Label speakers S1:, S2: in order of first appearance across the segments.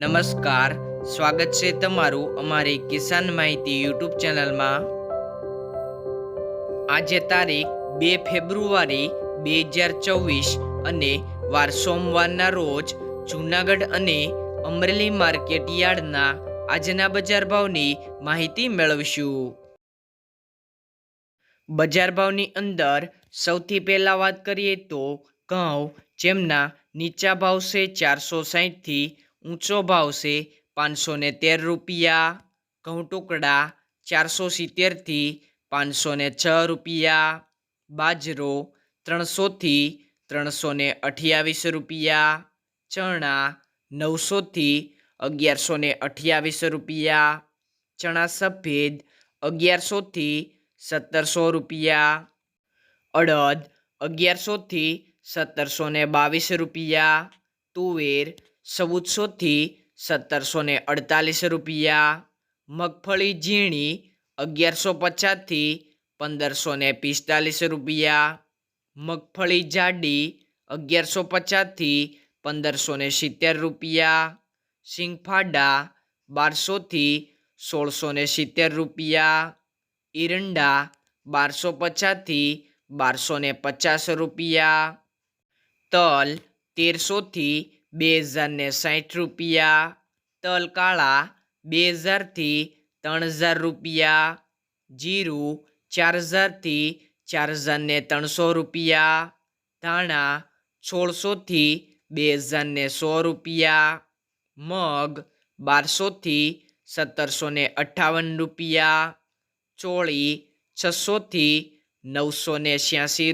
S1: નમસ્કાર. સ્વાગત છે તમારું અમારી કિસાન માહિતી યુટ્યુબ ચેનલમાં. આજે તારીખ બે ફેબ્રુઆરી બે હજાર ચોવીસ અને વાર સોમવારના રોજ જૂનાગઢ અને અમરેલી માર્કેટ યાર્ડના આજના બજાર ભાવની માહિતી મેળવીશું. બજાર ભાવની અંદર સૌથી પહેલાં વાત કરીએ તો ઘઉં, જેમના નીચા ભાવ છે ચારસો સાહીઠથી ઊંચો ભાવ છે પાંચસો ને તેર રૂપિયા, ઘઉં ટુકડા ચારસો સિત્તેરથી પાંચસો ને છ રૂપિયા, બાજરો ત્રણસોથી ત્રણસો ને અઠ્યાવીસ રૂપિયા, ચણા નવસોથી અગિયારસો ને અઠ્યાવીસ રૂપિયા, ચણા સફેદ અગિયારસોથી સત્તરસો રૂપિયા, અડદ અગિયારસોથી સત્તરસો ને બાવીસ રૂપિયા, તુવેર ચૌદસોથી સત્તરસો ને અડતાલીસ રૂપિયા, મગફળી ઝીણી અગિયારસો પચાસથી પંદરસો ને પિસ્તાલીસ રૂપિયા, મગફળી જાડી અગિયારસો પચાસથી પંદરસો ને સિત્તેર રૂપિયા, સિંગફાડા બારસોથી સોળસો ને સિત્તેર રૂપિયા, ઈરંડા બારસો પચાસથી બારસો ને પચાસ રૂપિયા, તલ તેરસોથી બે હજારને સાઠ રૂપિયા તલ કાળા બે હજારથી ત્રણ હજાર રૂપિયા, જીરું ચાર હજારથી ચાર હજારને ત્રણસો રૂપિયા, ધાણા સોળસોથી બે હજારને સો રૂપિયા, મગ બારસોથી સત્તરસો ને અઠ્ઠાવન રૂપિયા, ચોળી છસોથી નવસો ને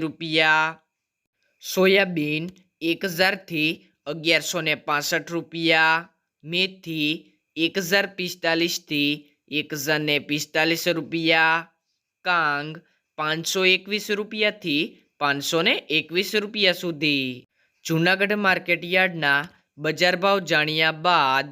S1: રૂપિયા, સોયાબીન એક હજારથી અગિયારસો ને પાસઠ રૂપિયા, મેથી એક હજાર પિસ્તાલીસથી એક હજાર ને પિસ્તાલીસ રૂપિયા, કાંગ પાંચસો એકવીસ રૂપિયાથી પાંચસો ને એકવીસ રૂપિયા સુધી. જૂનાગઢ માર્કેટયાર્ડના બજાર ભાવ જાણ્યા બાદ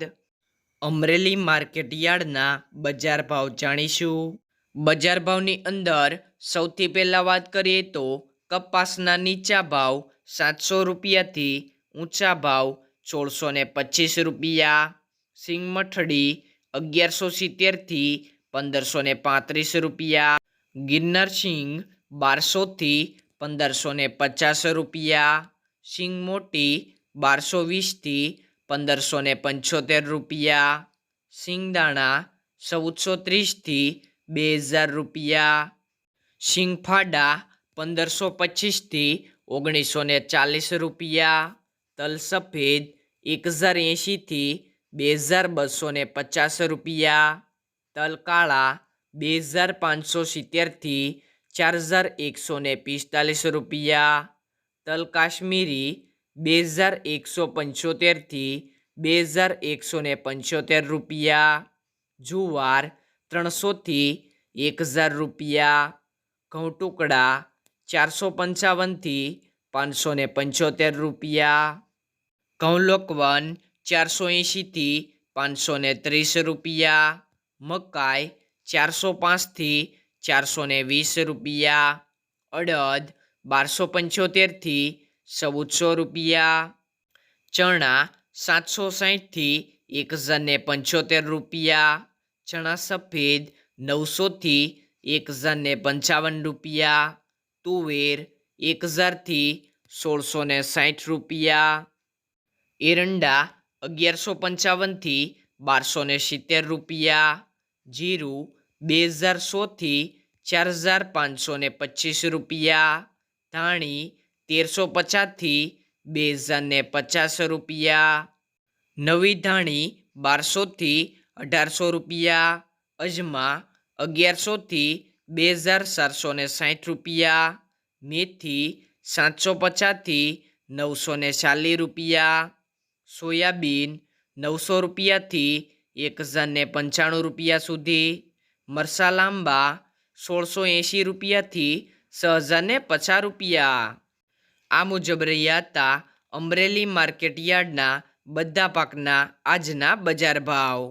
S1: અમરેલી માર્કેટયાર્ડના બજાર ભાવ જાણીશું. બજાર ભાવની અંદર સૌથી પહેલાં વાત કરીએ તો કપાસના નીચા ભાવ સાતસો રૂપિયાથી ઊંચા ભાવ સોળસો ને પચીસ રૂપિયા સિંગમઠડી અગિયારસો સિત્તેરથી પંદરસો ને પાંત્રીસ રૂપિયા, ગિરનાર સિંગ બારસોથી પંદરસો ને પચાસ રૂપિયા, સિંગ મોટી બારસો વીસથી પંદરસો ને પંચોતેર રૂપિયા સિંગદાણા ચૌદસો ત્રીસથી બે હજાર રૂપિયા સિંગફાડા પંદરસો પચીસથી ઓગણીસો ને ચાલીસ રૂપિયા તલ સફેદ એક હજાર એંશીથી બે હજાર બસો ને પચાસ રૂપિયા. તલ કાળા બે હજાર પાંચસો સિત્તેરથી ચાર હજાર એકસો ને પિસ્તાલીસ રૂપિયા. તલ કાશ્મીરી બે હજાર એકસો પંચોતેરથી બે હજાર એકસો ને પંચોતેર રૂપિયા. જુવાર ત્રણસોથી એક હજાર રૂપિયા. ઘઉં ટુકડા ચારસો પંચાવનથી પાંચસો પંચોતેર રૂપિયા. ઘઉં લોકવન ચારસો એંશીથી પાંચસો ને ત્રીસ રૂપિયા, મકાઈ ચારસો પાંચથી ચારસો વીસ રૂપિયા, અડદ બારસો પંચોતેરથી ચૌદસો રૂપિયા, ચણા સાતસો સાહીઠથી એક હજાર ને પંચોતેર રૂપિયા, ચણા સફેદ નવસોથી એક હજાર ને પંચાવન રૂપિયા, તુવેર એક હજારથી સોળસો સાઠ રૂપિયા એરંડા અગિયારસો પંચાવનથી બારસો ને સિત્તેર રૂપિયા, જીરું બે હજાર સોથી ચાર હજાર પાંચસો ને પચીસ રૂપિયા, ધાણી તેરસો પચાસથી બે હજાર ને પચાસ રૂપિયા, નવી ધાણી બારસોથી અઢારસો રૂપિયા, અજમા અગિયારસોથી બે હજાર ચારસો ને સાઠ રૂપિયા, મેથી સાતસો પચાસથી નવસો ને ચાલીસ રૂપિયા સોયાબીન નવસો રૂપિયાથી એક હજારને પંચાણું રૂપિયા સુધી. મરસા લાંબા સોળસો એંશી રૂપિયાથી છ હજારને પચાસ રૂપિયા. આ મુજબ રહ્યા હતા અમરેલી માર્કેટ યાર્ડના બધા પાકના આજના બજાર ભાવ.